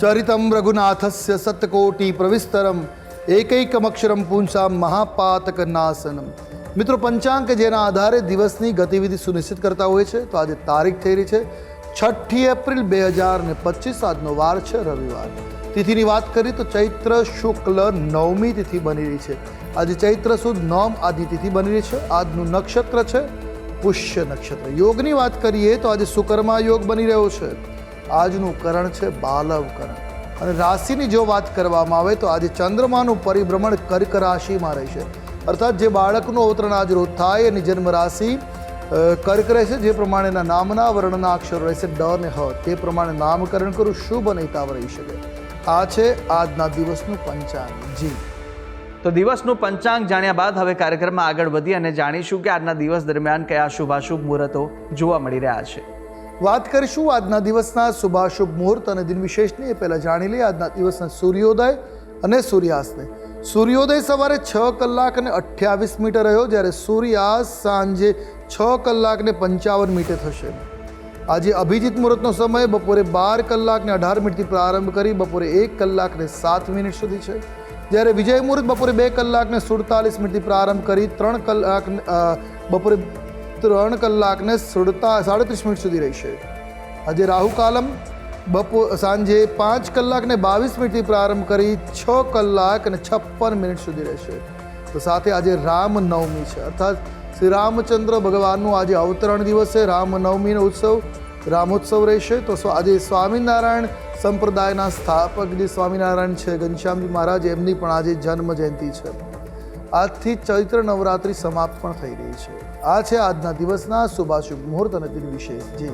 ચરિતમ રઘુનાથસ્ય સતકોટી પ્રવિસ્તરમ એકૈકમક્ષરમ પુંસા મહાપાતક નાસનમ મિત્રો પંચાંગ જેના આધારે દિવસની ગતિવિધિ સુનિશ્ચિત કરતા હોય છે તો આજે તારીખ થઈ રહી છે છઠ્ઠી એપ્રિલ બે હજાર ને પચીસ આજનો વાર છે રવિવાર તિથિની વાત કરીએ તો ચૈત્ર શુક્લ નવમી તિથિ બની રહી છે આજે ચૈત્ર સુદ નોમ આદિ તિથિ બની રહી છે આજનું નક્ષત્ર છે પુષ્ય નક્ષત્ર યોગની વાત કરીએ તો આજે સુકર્મા યોગ બની રહ્યો છે આજનું કરણ છે બાલવ કરણ. અને રાશિની જો વાત કરવામાં આવે તો આજે ચંદ્રમાનું પરિભ્રમણ કર્ક રાશિમાં રહેશે. અર્થાત જે બાળકનું અવતરણ આજ રોજ થાય, એની જન્મ રાશિ કર્ક રહેશે, જે પ્રમાણેના નામના વર્ણના અક્ષરો રહેશે, ડ ને હ. તે પ્રમાણે નામકરણ કરું, શુભ અને હિતાવ રહી શકે. આ છે આજના દિવસનું પંચાંગ. જી. તો દિવસનું પંચાંગ જાણ્યા બાદ હવે કાર્યક્રમમાં આગળ વધી અને જાણીશું કે આજના દિવસ દરમિયાન કયા શુભાશુભ મુહૂર્તો જોવા મળી રહ્યા છે. વાત કરીશું આજના દિવસના શુભાશુભ મુહૂર્ત અને દિન વિશેષની એ પહેલાં જાણી લઈએ આજના દિવસના સૂર્યોદય અને સૂર્યાસ્તને. સૂર્યોદય સવારે છ કલાક અને અઠ્યાવીસ મીટર રહ્યો, જ્યારે સૂર્યાસ્ત સાંજે છ કલાક ને પંચાવન મિનિટે થશે. આજે અભિજીત મુહૂર્તનો સમય બપોરે બાર કલાક ને અઢાર મિનિટથી પ્રારંભ કરી બપોરે એક કલાક ને સાત મિનિટ સુધી છે. જ્યારે વિજય મુહૂર્ત બપોરે બે કલાક ને સુડતાલીસ મિનિટથી પ્રારંભ કરી ત્રણ કલાક બપોરે ત્રણ કલાકને સુડતા સાડત્રીસ મિનિટ સુધી રહેશે આજે રાહુ કાલમ બપો, સાંજે પાંચ કલાકને બાવીસ મિનિટથી પ્રારંભ કરી છ કલાક અને છપ્પન મિનિટ સુધી રહેશે તો સાથે આજે રામ નવમી છે. અર્થાત શ્રી રામચંદ્ર ભગવાનનું આજે અવતરણ દિવસ છે. રામ નવમીનો ઉત્સવ, રામોત્સવ રહેશે. તો આજે સ્વામિનારાયણ સંપ્રદાયના સ્થાપક જે સ્વામિનારાયણ છે. ઘનશ્યામજી મહારાજ એમની પણ આજે જન્મ જયંતિ છે. આજથી ચૈત્ર નવરાત્રિ સમાપ્ત પણ થઈ રહી છે. આ છે આજના દિવસના શુભાશુભ મુહૂર્ત અને દિન વિશેષ જી.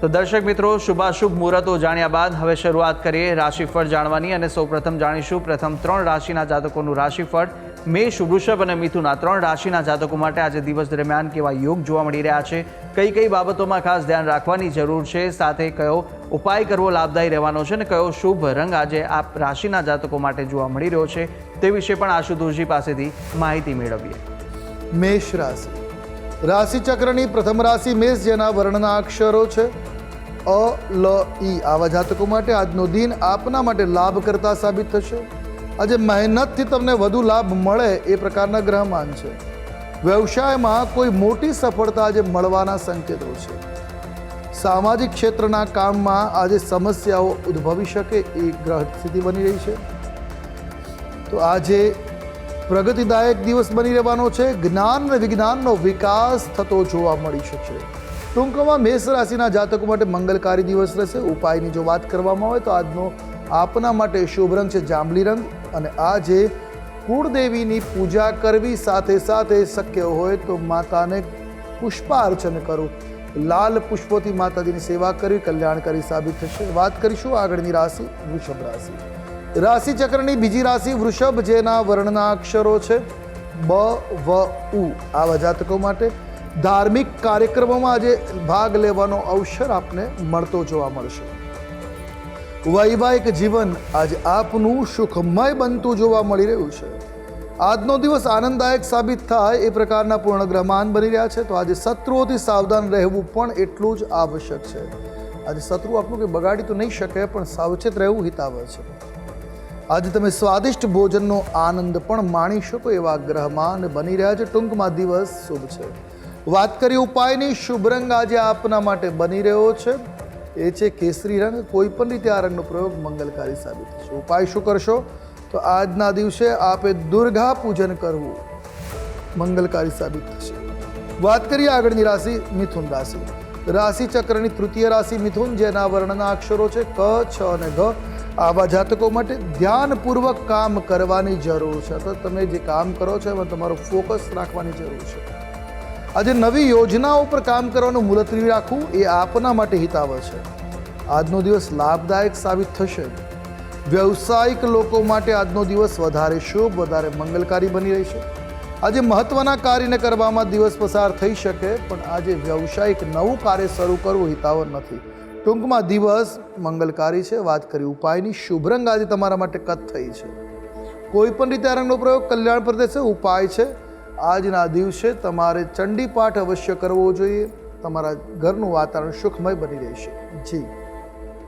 તો દર્શક મિત્રો, શુભાશુભ મુહૂર્તો જાણ્યા બાદ હવે શરૂઆત કરીએ રાશિફળ જાણવાની અને સૌપ્રથમ જાણીશું પ્રથમ ત્રણ રાશિના જાતકોનું રાશિફળ. મેષ, વૃષભ અને મિથુન આ ત્રણ રાશિના જાતકો માટે આજે દિવસ દરમિયાન કેવા યોગ જોવા મળી રહ્યા છે? કઈ કઈ બાબતોમાં ખાસ ધ્યાન રાખવાની જરૂર છે? સાથે કયો ઉપાય કરવો લાભદાયી રહેવાનો છે? અને કયો શુભ રંગ આજે આ રાશિના જાતકો માટે જોવા મળી રહ્યો છે? તે વિશે પણ આશુતોષજી પાસેથી માહિતી મેળવીએ. મેષ રાશિ. રાશિચક્રની પ્રથમ રાશિ મેષ, જેના વર્ણના અક્ષરો છે અ, લ, ઈ. આવા જાતકો માટે આજનો દિન આપના માટે લાભ કરતા સાબિત થશે. આજે મહેનતથી તમને વધુ લાભ મળે એ પ્રકારના ગ્રહમાન છે. વ્યવસાયમાં કોઈ મોટી સફળતા આજે મળવાના સંકેતો છે. સામાજિક ક્ષેત્રના કામમાં આજે સમસ્યાઓ ઉદ્ભવી શકે એ ગ્રહ સ્થિતિ બની રહી છે. તો આજે પ્રગતિદાયક દિવસ બની રહેવાનો છે. જ્ઞાન અને વિજ્ઞાનનો વિકાસ થતો જોવા મળી શકશે. ટૂંકમાં મેષ રાશિના જાતકો માટે મંગલકારી દિવસ રહેશે. ઉપાયની જો વાત કરવામાં આવે તો આજનો આપના માટે શુભ રંગ છે જાંબલી રંગ અને આજે કુળદેવીની પૂજા કરવી સાથે સાથે શક્ય હોય તો માતાને પુષ્પાર્ચન કરવું લાલ પુષ્પોથી માતાજીની સેવા કરવી કલ્યાણકારી સાબિત થશે. વાત કરીશું આગળની રાશિ, વૃષભ રાશિ. રાશિ ચક્રની બીજી રાશિ, વૃષભ, જેના વર્ણના અક્ષરો છે બ, વ, ઉ. આવા જાતકો માટે ધાર્મિક કાર્યક્રમોમાં આજે ભાગ લેવાનો અવસર આપને મળતો જોવા મળશે. વૈવાહિક જીવન આજે આપનું સુખમય બનતું જોવા મળી રહ્યું છે. આજનો દિવસ આનંદદાયક સાબિત થાય એ પ્રકારના પૂર્ણ ગ્રહમાન બની રહ્યા છે. તો આજે શત્રુઓથી સાવધાન રહેવું પણ એટલું જ આવશ્યક છે. આજે શત્રુ આપણું કંઈ બગાડી તો નહીં શકે, પણ સાવચેત રહેવું હિતાવહ છે. આજે તમે સ્વાદિષ્ટ ભોજનનો આનંદ પણ માણી શકો એવા ગ્રહમાન બની રહ્યા છે. ટૂંકમાં દિવસ શુભ છે. વાત કરી ઉપાયની. શુભ રંગ આજે આપના માટે બની રહ્યો છે. એ છે કેસરી રંગ કોઈ પણ રીતે આ રંગનો પ્રયોગ મંગલકારી સાબિત થશે. ઉપાય શું કરશો? તો આજના દિવસે આપે દુર્ગા પૂજન કરવું મંગલકારી સાબિત થશે. વાત કરીએ આગળની રાશિ મિથુન રાશિ. રાશિ ચક્રની તૃતીય રાશિ મિથુન, જેના વર્ણના અક્ષરો છે ક, છ અને ઘ. આવા જાતકો માટે ધ્યાનપૂર્વક કામ કરવાની જરૂર છે. તો તમે જે કામ કરો છો એમાં તમારું ફોકસ રાખવાની જરૂર છે. આજે નવી યોજનાઓ પર કામ કરવાનું મુલતવી રાખવું એ આપના માટે હિતાવહ છે. આજનો દિવસ લાભદાયક સાબિત થશે. વ્યવસાયિક લોકો માટે આજનો દિવસ વધારે શુભ, વધારે મંગલકારી બની રહેશે. આજે મહત્વના કાર્યને કરવામાં દિવસ પસાર થઈ શકે, પણ આજે વ્યવસાયિક નવું કાર્ય શરૂ કરવું હિતાવહ નથી. ટૂંકમાં દિવસ મંગલકારી છે, વાત કરી ઉપાયની. શુભ રંગ આજે તમારા માટે કત થઈ છે. કોઈ પણ રીતે આ રંગનો પ્રયોગ કલ્યાણ પ્રદેશ ઉપાય છે. આજના દિવસે તમારે ચંડી પાઠ અવશ્ય કરવો જોઈએ. તમારા ઘરનું વાતાવરણ સુખમય બની રહેશે. જી.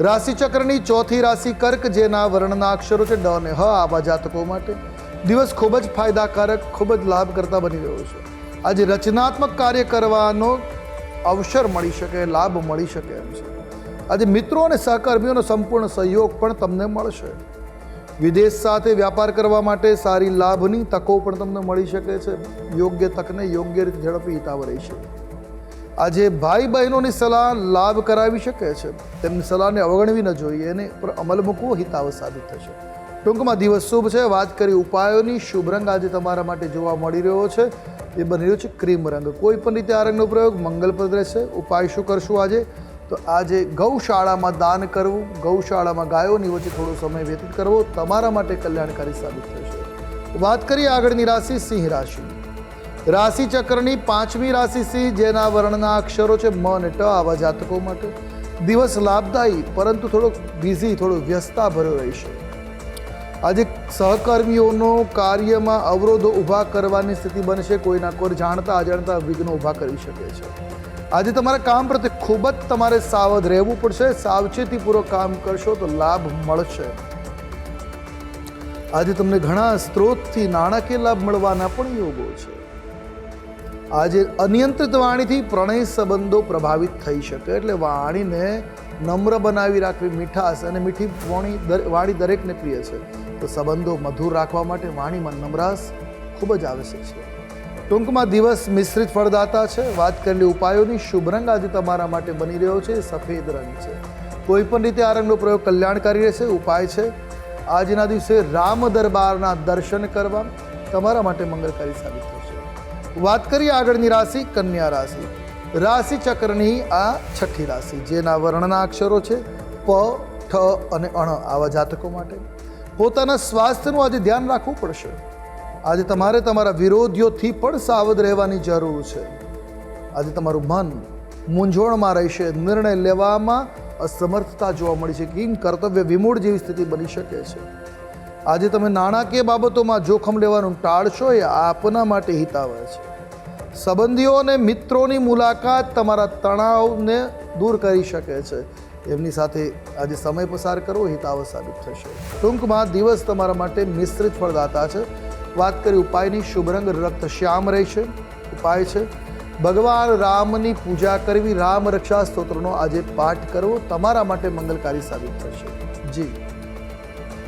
રાશિ ચક્રની ચોથી રાશિ કર્ક, જેના વર્ણના અક્ષરો છે ડ અને હ, આવા જાતકો માટે દિવસ ખૂબ જ ફાયદાકારક, ખૂબ જ લાભકર્તા બની રહ્યો છે. આજે રચનાત્મક કાર્ય કરવાનો અવસર મળી શકે, લાભ મળી શકે એમ છે. આજે મિત્રો અને સહકર્મીઓનો સંપૂર્ણ સહયોગ પણ તમને મળશે. વિદેશ સાથે વ્યાપાર કરવા માટે સારી લાભની તકો પણ તમને મળી શકે છે. યોગ્ય તકને યોગ્ય રીતે ઝડપી હિતાવ રહી છે આજે ભાઈ બહેનોની સલાહ લાભ કરાવી શકે છે. તેમની સલાહને અવગણવી ન જોઈએ, એને પર અમલ મૂકવો હિતાવ સાબિત થશે. ટૂંકમાં દિવસ શુભ છે. વાત કરી ઉપાયોની. શુભ રંગ આજે તમારા માટે જોવા મળી રહ્યો છે. એ બની રહ્યો છે ક્રીમ રંગ. કોઈ પણ રીતે આ રંગનો પ્રયોગ મંગલપ્રદ રહેશે. ઉપાય શું કરશું આજે? તો આજે ગૌશાળામાં દાન કરવું. ગૌશાળામાં ગાયોની વચ્ચે થોડો સમય વ્યતીત કરવો. તમારા માટે કલ્યાણકારી સાબિત થશે. વાત કરીએ આગળની રાશિ સિંહ રાશિ રાશિ ચક્રની પાંચમી રાશિ સિંહ, જેના વર્ણના અક્ષરો છે મ અને ટ, આવા જાતકો માટે. દિવસ લાભદાયી, પરંતુ થોડોક બિઝી થોડો વ્યસ્તા ભર્યો રહેશે. આજે સહકર્મીઓનો કાર્યમાં અવરોધો ઊભા કરવાની સ્થિતિ બનશે. કોઈના કોઈ જાણતા અજાણતા વિઘ્નો ઊભા કરી શકે છે. આજે તમારા કામ પ્રત્યે ખૂબ જ તમારે સાવધ રહેવું પડશે. સાવચેતીપૂર્વક કામ કરશો તો લાભ મળશે. આજે તમને ઘણા સ્ત્રોતથી નાણાકીય લાભ મળવાના પણ યોગો છે. આજે અનિયંત્રિત વાણીથી પ્રણય સંબંધો પ્રભાવિત થઈ શકે એટલે વાણીને નમ્ર બનાવી રાખવી મીઠાશ અને મીઠી વાણી વાણી દરેકને પ્રિય છે. તો સંબંધો મધુર રાખવા માટે વાણીમાં નમ્રાશ ખૂબ જ આવશ્યક છે. ટૂંકમાં દિવસ મિશ્રિત ફળદાતા છે. વાત કરેલી ઉપાયોની, શુભ રંગ આજે તમારા માટે બની રહ્યો છે. સફેદ રંગ છે. કોઈ પણ રીતે આ રંગનો પ્રયોગ કલ્યાણકારી રહેશે, ઉપાય છે. આજના દિવસે રામ દરબારના દર્શન કરવા તમારા માટે મંગળકારી સાબિત વાત કરીએ આગળની રાશિ, કન્યા રાશિ. રાશિ ચક્રની આ છઠ્ઠી રાશિ, જેના વર્ણના અક્ષરો છે પ, ઠ અને અણ આવા જાતકો માટે. પોતાના સ્વાસ્થ્યનું આજે ધ્યાન રાખવું પડશે. આજે તમારે તમારા વિરોધીઓથી પણ સાવધ રહેવાની જરૂર છે. આજે તમારું મન મૂંઝવણમાં રહેશે. નિર્ણય લેવામાં અસમર્થતા જોવા મળી છે કિંગ કર્તવ્ય વિમૂળ જેવી સ્થિતિ બની શકે છે. આજે તમે નાણાકીય બાબતોમાં જોખમ લેવાનું ટાળશો એ આપના માટે હિતાવહ છે. સંબંધીઓ અને મિત્રોની મુલાકાત તમારા તણાવને દૂર કરી શકે છે. એમની સાથે આજે સમય પસાર કરવો હિતાવહ સાબિત થશે. ટૂંકમાં દિવસ તમારા માટે મિશ્રિત ફળદાતા છે. વાત કરી ઉપાયની, શુભ રંગ, રક્ત શ્યામ રહેશે ઉપાય છે. ભગવાન રામની પૂજા કરવી, રામ રક્ષા સ્તોત્રનો આજે પાઠ કરવો તમારા માટે મંગલકારી સાબિત થશે. જી.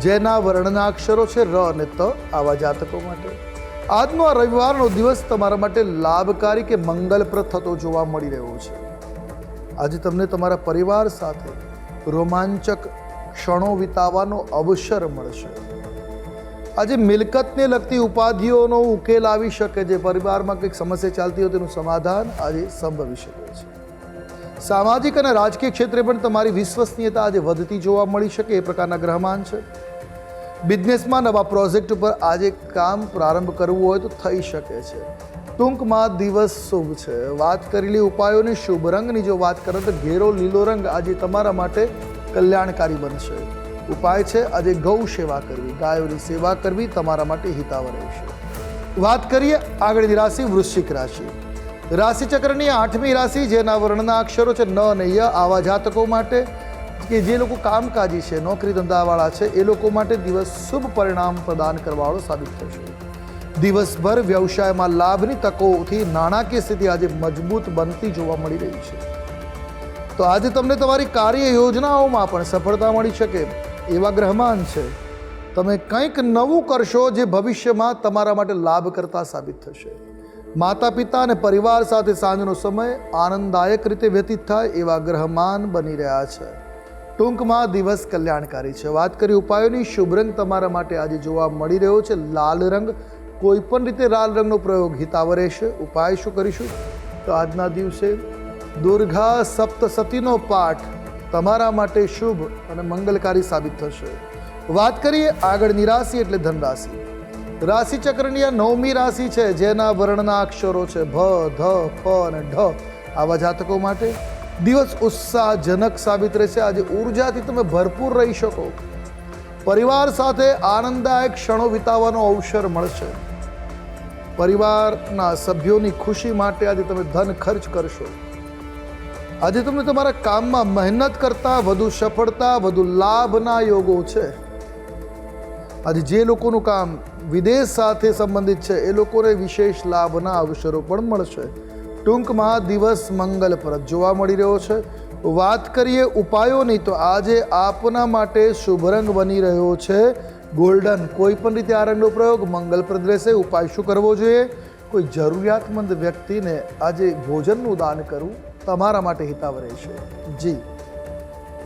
જેના વર્ણના અક્ષરો છે ર અને ત આવા જાતકો માટે. આજનો આ રવિવારનો દિવસ તમારા માટે લાભકારી કે મંગલપ્રદ થતો જોવા મળી રહ્યો છે. આજે તમને તમારા પરિવાર સાથે રોમાંચક ક્ષણો વિતાવવાનો અવસર મળશે. આજે મિલકતને લગતી ઉપાધિઓનો ઉકેલ આવી શકે, જે પરિવારમાં કંઈક સમસ્યા ચાલતી હોય તેનું સમાધાન આજે સંભવી શકે છે. સામાજિક અને રાજકીય ક્ષેત્રે પણ તમારી વિશ્વસનીયતા આજે વધતી જોવા મળી શકે એ પ્રકારના ગ્રહમાન છે. બિઝનેસમાં નવા પ્રોજેક્ટ ઉપર આજે કામ પ્રારંભ કરવું હોય તો થઈ શકે છે. ટૂંકમાં દિવસ શુભ છે. વાત કરેલી ઉપાયોની શુભ રંગની જો વાત કરો તો ઘેરો લીલો રંગ આજે તમારા માટે કલ્યાણકારી બનશે. ઉપાય છે આજે ગૌ સેવા કરવી. ગાયોની સેવા કરવી તમારા માટે હિતાવ રહેશે. વાત કરીએ આગળની રાશિ વૃશ્ચિક રાશિ. રાશિ ચક્રની આઠમી રાશિ, જેના વર્ણના અક્ષરો છે ન અને ય, આવા જાતકો માટે કે જે લોકો કામકાજી છે, નોકરી ધંધાવાળા છે, એ લોકો માટે દિવસ શુભ પરિણામ પ્રદાન કરવાવાળો સાબિત થશે દિવસભર વ્યવસાયમાં લાભની તકોથી નાણાકીય સ્થિતિ આજે મજબૂત બનતી જોવા મળી રહી છે. તો આજે તમને તમારી કાર્ય યોજનાઓમાં પણ સફળતા મળી શકે એવા ગ્રહમાન છે. તમે કંઈક નવું કરશો જે ભવિષ્યમાં તમારા માટે લાભ કરતા સાબિત થશે. માતા પિતા અને પરિવાર સાથે સાંજનો સમય આનંદદાયક રીતે વ્યતીત થાય એવા ગ્રહમાન બની રહ્યા છે. ટૂંકમાં દિવસ કલ્યાણકારી છે. વાત કરી ઉપાયોની, શુભ રંગ તમારા માટે આજે જોવા મળી રહ્યો છે. લાલ રંગ કોઈ પણ રીતે લાલ રંગનો પ્રયોગ હિતાવ રહેશે ઉપાય શું કરીશું? તો આજના દિવસે દુર્ગા સપ્તસતીનો પાઠ તમારા માટે શુભ અને મંગલકારી સાબિત થશે. વાત કરીએ આગળની રાશિ એટલે ધનરાશિ. રાશિ ચક્રની આ નવમી રાશિ છે, જેના વર્ણના અક્ષરો છે, ભ, ધ, ફ અને ઢ. આવા જાતકો માટે દિવસ ઉત્સાહજનક સાબિત રહેશે. આજે ઉર્જાથી તમે ભરપૂર રહી શકો. પરિવાર સાથે આનંદદાયક ક્ષણો વિતાવવાનો અવસર મળશે. પરિવારના સભ્યોની ખુશી માટે આજે તમે ધન ખર્ચ કરશો. આજે તમને તમારા કામમાં મહેનત કરતા વધુ સફળતા, વધુ લાભના યોગો છે. આજે જે લોકોનું કામ વિદેશ સાથે સંબંધિત છે. એ લોકોને વિશેષ લાભના અવસરો પણ મળશે. ટૂંકમાં દિવસ મંગલપ્રદ જોવા મળી રહ્યો છે. વાત કરીએ ઉપાયોની, તો આજે આપના માટે શુભ રંગ બની રહ્યો છે. ગોલ્ડન, કોઈ પણ રીતે આ રંગનો પ્રયોગ મંગલપ્રદ રહેશે. ઉપાય શું કરવો જોઈએ? કોઈ જરૂરિયાતમંદ વ્યક્તિને આજે ભોજનનું દાન કરવું તમારા માટે હિતાવ રહેશે. જી.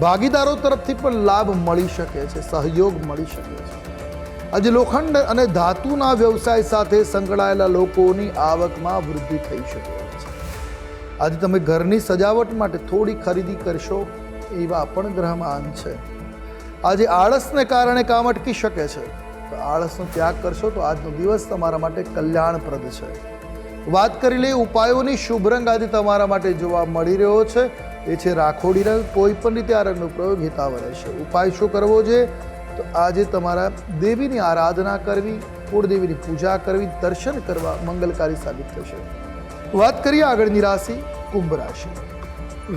ભાગીદારો તરફથી પણ લાભ મળી શકે છે, સહયોગ મળી શકે છે. આજે લોખંડ અને ધાતુના વ્યવસાય સાથે સંકળાયેલા લોકોની આવકમાં વૃદ્ધિ થઈ શકે છે. આજે તમે ઘરની સજાવટ માટે થોડી ખરીદી કરશો એવા પણ ગ્રહમાન છે. આજે આળસને કારણે કામ અટકી શકે છે. તો આળસનો ત્યાગ કરશો તો આજનો દિવસ તમારા માટે કલ્યાણપ્રદ છે. વાત કરી લઈએ ઉપાયોની, શુભ રંગ આજે તમારા માટે જોવા મળી રહ્યો છે. એ છે રાખોડી રંગ કોઈ પણ રીતે આ રંગનો પ્રયોગ હિતાવ રહેશે. ઉપાય શું કરવો છે? તો આજે તમારા દેવીની આરાધના કરવી, કુળદેવીની પૂજા કરવી, દર્શન કરવા મંગલકારી સાબિત થશે. વાત કરીએ આગળની રાશિ, કુંભ રાશિ.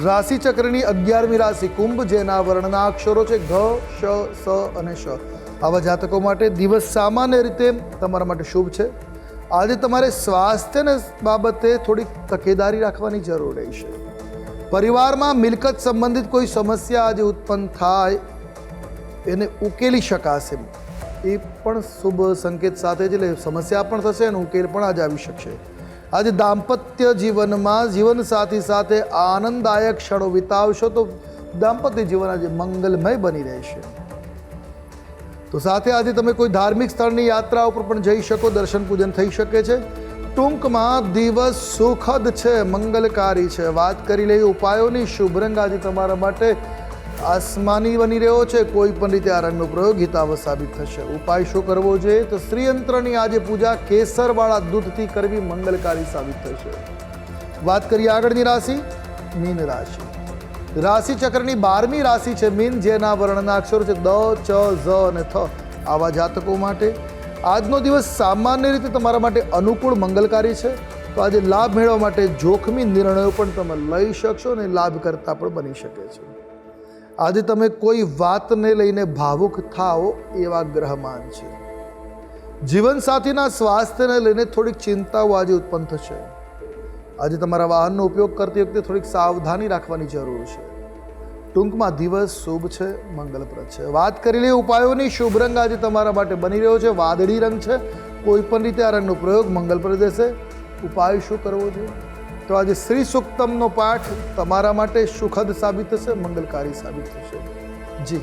રાશિ ચક્રની અગિયારમી રાશિ કુંભ, જેના વર્ણના અક્ષરો છે ઘ, શ, સ અને શ. આવા જાતકો માટે દિવસ સામાન્ય રીતે તમારા માટે શુભ છે. આજે તમારે સ્વાસ્થ્યને બાબતે થોડીક તકેદારી રાખવાની જરૂર રહેશે. પરિવારમાં મિલકત સંબંધિત કોઈ સમસ્યા આજે ઉત્પન્ન થાય, એને ઉકેલી શકાશે. એ પણ શુભ સંકેત સાથે જ એટલે સમસ્યા પણ થશે અને ઉકેલ પણ આજે આવી શકશે. આજે દાંપત્ય જીવનમાં જીવનસાથી સાથે આનંદદાયક ક્ષણો વિતાવશો તો દાંપત્ય જીવન આજે મંગલમય બની રહેશે. તો સાથે આજે તમે કોઈ ધાર્મિક સ્થળની યાત્રા ઉપર પણ જઈ શકો, દર્શન પૂજન થઈ શકે છે. ટૂંકમાં દિવસ સુખદ છે, મંગલકારી છે. વાત કરી લઈએ ઉપાયોની. શુભ રંગ આજે તમારા માટે આસમાની બની રહ્યો છે. કોઈ પણ રીતે આ રંગનો પ્રયોગ હિતાવ સાબિત થશે. ઉપાય શું કરવો જોઈએ? તો શ્રીયંત્રની આજે પૂજા કેસરવાળા દૂધથી કરવી મંગલકારી સાબિત થશે. વાત કરીએ આગળની રાશિ, મીન રાશિ. રાશિ ચક્રની બારમી રાશિ છે મીન, જેના વર્ણના અક્ષરો છે દ, ચ, ઝ અને થ. આવા જાતકો માટે આજનો દિવસ સામાન્ય રીતે તમારા માટે અનુકૂળ મંગલકારી છે. તો આજે લાભ મેળવવા માટે જોખમી નિર્ણયો પણ તમે લઈ શકશો અને લાભ કરતા પણ બની શકે છે. આજે તમે કોઈ વાતને લઈને ભાવુક થાઓ એવા ગ્રહમાન છે. જીવનસાથીના સ્વાસ્થ્યને લઈને થોડીક ચિંતાઓ આજે ઉત્પન્ન થશે. આજે તમારા વાહનનો ઉપયોગ કરતી વખતે થોડીક સાવધાની રાખવાની જરૂર છે. ટૂંકમાં દિવસ શુભ છે, મંગલપ્રદ છે. વાત કરી લઈએ ઉપાયોની. શુભ રંગ આજે તમારા માટે બની રહ્યો છે. વાદળી રંગ છે. કોઈ પણ રીતે આ રંગનો પ્રયોગ મંગલપ્રદ રહેશે. ઉપાય શું કરવો જોઈએ? તો આજે શ્રી સુક્તમનો પાઠ તમારા માટે સુખદ સાબિત થશે, મંગલકારી સાબિત થશે. જી.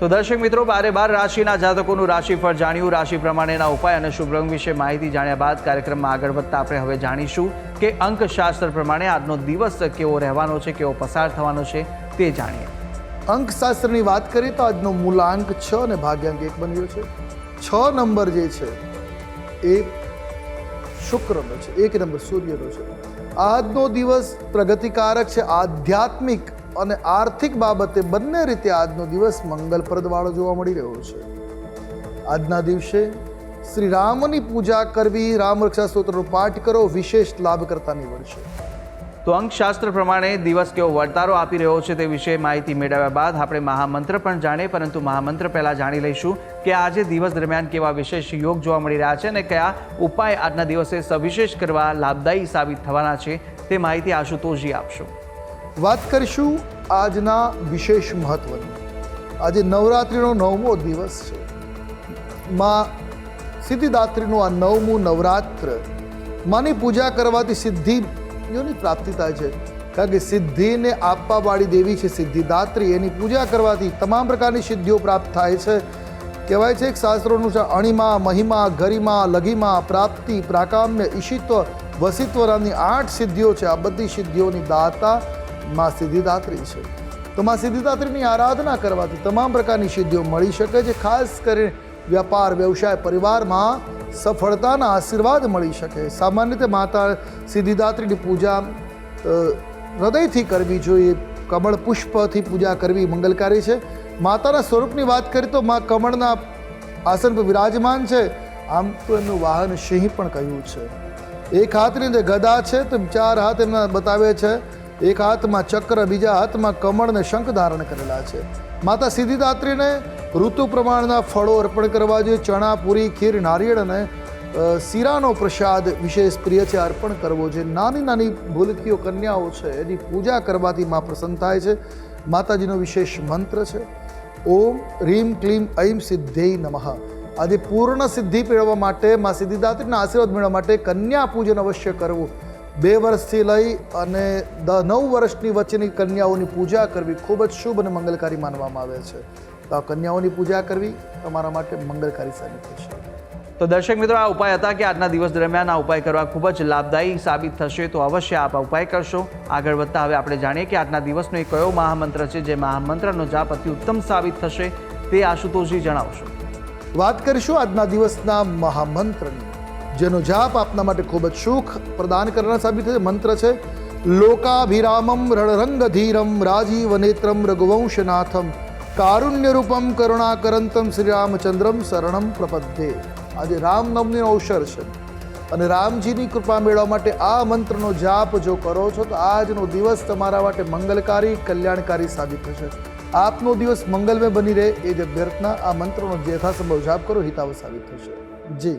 તો દર્શક મિત્રો, બારે બાર રાશિના જાતકોનું રાશિફળ જાણ્યું. રાશિ પ્રમાણેના ઉપાય અને શુભ રંગ વિશે માહિતી જાણ્યા બાદ કાર્યક્રમમાં આગળ વધતા આપણે હવે જાણીશું કે અંકશાસ્ત્ર પ્રમાણે આજનો દિવસ કેવો રહેવાનો છે, કેવો પસાર થવાનો છે. તે જાણીએ અંકશાસ્ત્રની વાત કરીએ તો આજનો મૂલાંક છ અને ભાગ્યાંક એક બન્યો છે. છ નંબર જે છે, એ શુક્રનો છે, એક નંબર સૂર્યનો છે. આજનો દિવસ પ્રગતિકારક છે, આધ્યાત્મિક અને આર્થિક બાબતે બંને રીતે આજનો દિવસ મંગલપ્રદવાળો જોવા મળી રહ્યો છે. આજના દિવસે શ્રી રામની પૂજા કરવી, રામ રક્ષા સ્તોત્રનો પાઠ કરો, વિશેષ લાભકર્તા નીવડશે. તો અંકશાસ્ત્ર પ્રમાણે દિવસ કેવો વર્તારો આપી રહ્યો છે તે વિશે માહિતી મેળવ્યા બાદ આપણે મહામંત્ર પણ જાણીએ, પરંતુ મહામંત્ર પહેલાં જાણી લઈશું કે આજે દિવસ દરમિયાન કેવા વિશેષ યોગ જોવા મળી રહ્યા છે અને કયા ઉપાય આજના દિવસે સવિશેષ કરવા લાભદાયી સાબિત થવાના છે તે માહિતી આશુતોષજી આપશો. વાત કરીશું આજના વિશેષ મહત્વની. આજે નવરાત્રિનો નવમો દિવસ છે. માં સિદ્ધિદાત્રીનું આ નવમું નવરાત્ર, માની પૂજા કરવાથી સિદ્ધિઓની પ્રાપ્તિ થાય છે. કારણ કે સિદ્ધિને આપવાવાળી દેવી છે, સિદ્ધિદાત્રી. એની પૂજા કરવાથી તમામ પ્રકારની સિદ્ધિઓ પ્રાપ્ત થાય છે. કહેવાય છે, એક શાસ્ત્રોનું છે, અણિમા, મહિમા, ગરિમા, લઘિમા, પ્રાપ્તિ, પ્રાકામ્ય, ઈશિત્વ, વસિત્વ નામની આઠ સિદ્ધિઓ છે. આ બધી સિદ્ધિઓની દાતા માં સિદ્ધિદાત્રી છે. તો માં સિદ્ધિદાત્રીની આરાધના કરવાથી તમામ પ્રકારની સિદ્ધિઓ મળી શકે છે. ખાસ કરીને વ્યાપાર, વ્યવસાય, પરિવારમાં સફળતાના આશીર્વાદ મળી શકે. સામાન્ય રીતે માતા સિદ્ધિદાત્રીની પૂજા હૃદયથી કરવી જોઈએ. કમળ પુષ્પથી પૂજા કરવી મંગલકારી છે. માતાના સ્વરૂપની વાત કરીએ તો મા કમળના આસન પર વિરાજમાન છે. આમ તો એમનું વાહન સિંહ પણ કહ્યું છે. એક હાથની અંદર ગદા છે તો ચાર હાથ એમના બતાવે છે. એક હાથમાં ચક્ર, બીજા હાથમાં કમળ ને શંખ ધારણ કરેલા છે. માતા સિદ્ધિદાત્રીને ઋતુ પ્રમાણના ફળો અર્પણ કરવા જોઈએ. ચણા, પૂરી, ખીર, નારિયેળ અને શીરાનો પ્રસાદ વિશેષ પ્રિય છે, અર્પણ કરવો જોઈએ. નાની નાની ભૂલકીઓ કન્યાઓ છે, એની પૂજા કરવાથી માં પ્રસન્ન થાય છે. માતાજીનો વિશેષ મંત્ર છે. ઓમ રીમ ક્લીમ ઐમ સિદ્ધેય નમઃ. આજે પૂર્ણ સિદ્ધિ મેળવવા માટે માં સિદ્ધિદાત્રીના આશીર્વાદ મેળવવા માટે કન્યા પૂજન અવશ્ય કરવું. બે વર્ષથી લઈ અને દ નવ વર્ષની વચ્ચેની કન્યાઓની પૂજા કરવી ખૂબ જ શુભ અને મંગલકારી માનવામાં આવે છે. તો આ કન્યાઓની પૂજા કરવી તમારા માટે મંગલકારી સાબિત થશે. તો દર્શક મિત્રો આ ઉપાય હતા કે આજના દિવસ દરમિયાન આ ઉપાય કરવા ખૂબ જ લાભદાયી સાબિત થશે તો અવશ્ય આપ ઉપાય કરશો. આગળ વધતા હવે આપણે જાણીએ કે આજના દિવસનો એ કયો મહામંત્ર છે જે મહામંત્રનો જાપ અતિ ઉત્તમ સાબિત થશે તે આશુતોષજી જણાવશો. વાત કરીશું આજના દિવસના મહામંત્રની. જેનો જાપ આપના માટે ખૂબ જ સુખ પ્રદાન કરનાર સાબિત થશે મંત્ર છે, લોકાભિરામમ રણરંગધીરમ રાજીવ નેત્રમ રઘુવંશનાથમ કારુણ્યરૂપમ કરુણાકરંતમ શ્રી રામચંદ્રમ શરણમ પ્રપદ્ધે આજે રામનવમીનો અવસર છે અને રામજીની કૃપા મેળવવા માટે આ મંત્રનો જાપ જો કરો છો, તો આજનો દિવસ તમારા માટે મંગલકારી, કલ્યાણકારી સાબિત થશે. આપનો દિવસ મંગલમય બની રહે એ જ અભ્યર્થના આ મંત્રનો યથાસંભવ જાપ કરો હિતાવ સાબિત થશે. જી.